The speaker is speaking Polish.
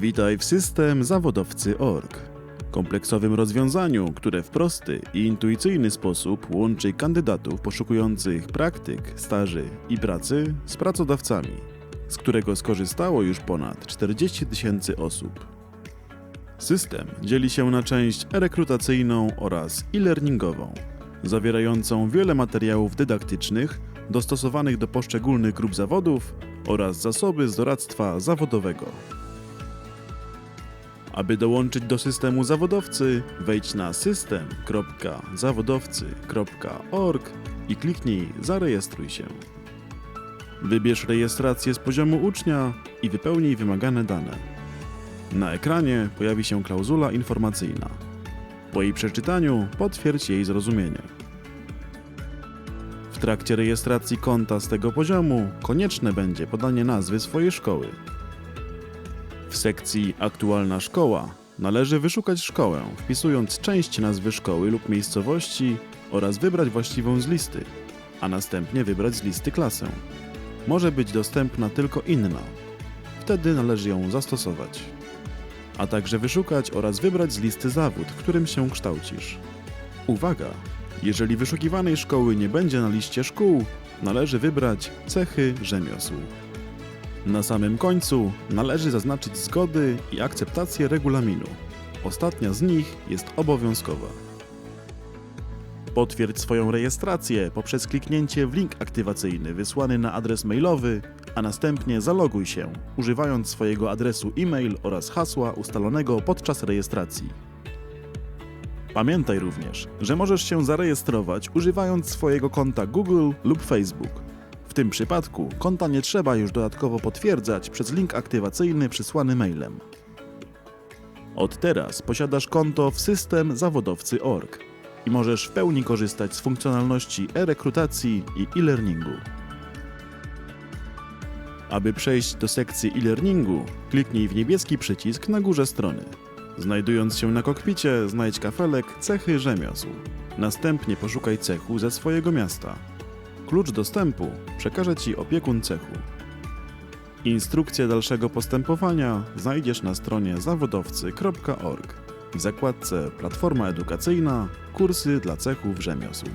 Witaj w system zawodowcy.org. Kompleksowym rozwiązaniu, które w prosty i intuicyjny sposób łączy kandydatów poszukujących praktyk, staży i pracy z pracodawcami, z którego skorzystało już ponad 40 tysięcy osób. System dzieli się na część rekrutacyjną oraz e-learningową, zawierającą wiele materiałów dydaktycznych dostosowanych do poszczególnych grup zawodów oraz zasoby z doradztwa zawodowego. Aby dołączyć do systemu zawodowcy, wejdź na system.zawodowcy.org i kliknij Zarejestruj się. Wybierz rejestrację z poziomu ucznia i wypełnij wymagane dane. Na ekranie pojawi się klauzula informacyjna. Po jej przeczytaniu potwierdź jej zrozumienie. W trakcie rejestracji konta z tego poziomu konieczne będzie podanie nazwy swojej szkoły. W sekcji Aktualna szkoła należy wyszukać szkołę, wpisując część nazwy szkoły lub miejscowości oraz wybrać właściwą z listy, a następnie wybrać z listy klasę. Może być dostępna tylko inna. Wtedy należy ją zastosować. A także wyszukać oraz wybrać z listy zawód, w którym się kształcisz. Uwaga! Jeżeli wyszukiwanej szkoły nie będzie na liście szkół, należy wybrać cechy rzemiosł. Na samym końcu należy zaznaczyć zgody i akceptację regulaminu. Ostatnia z nich jest obowiązkowa. Potwierdź swoją rejestrację poprzez kliknięcie w link aktywacyjny wysłany na adres mailowy, a następnie zaloguj się, używając swojego adresu e-mail oraz hasła ustalonego podczas rejestracji. Pamiętaj również, że możesz się zarejestrować używając swojego konta Google lub Facebook. W tym przypadku konta nie trzeba już dodatkowo potwierdzać przez link aktywacyjny przysłany mailem. Od teraz posiadasz konto w system zawodowcy.org i możesz w pełni korzystać z funkcjonalności e-rekrutacji i e-learningu. Aby przejść do sekcji e-learningu, kliknij w niebieski przycisk na górze strony. Znajdując się na kokpicie, znajdź kafelek Cechy rzemiosł. Następnie poszukaj cechu ze swojego miasta. Klucz dostępu przekaże Ci opiekun cechu. Instrukcję dalszego postępowania znajdziesz na stronie zawodowcy.org w zakładce Platforma edukacyjna Kursy dla cechów rzemiosł.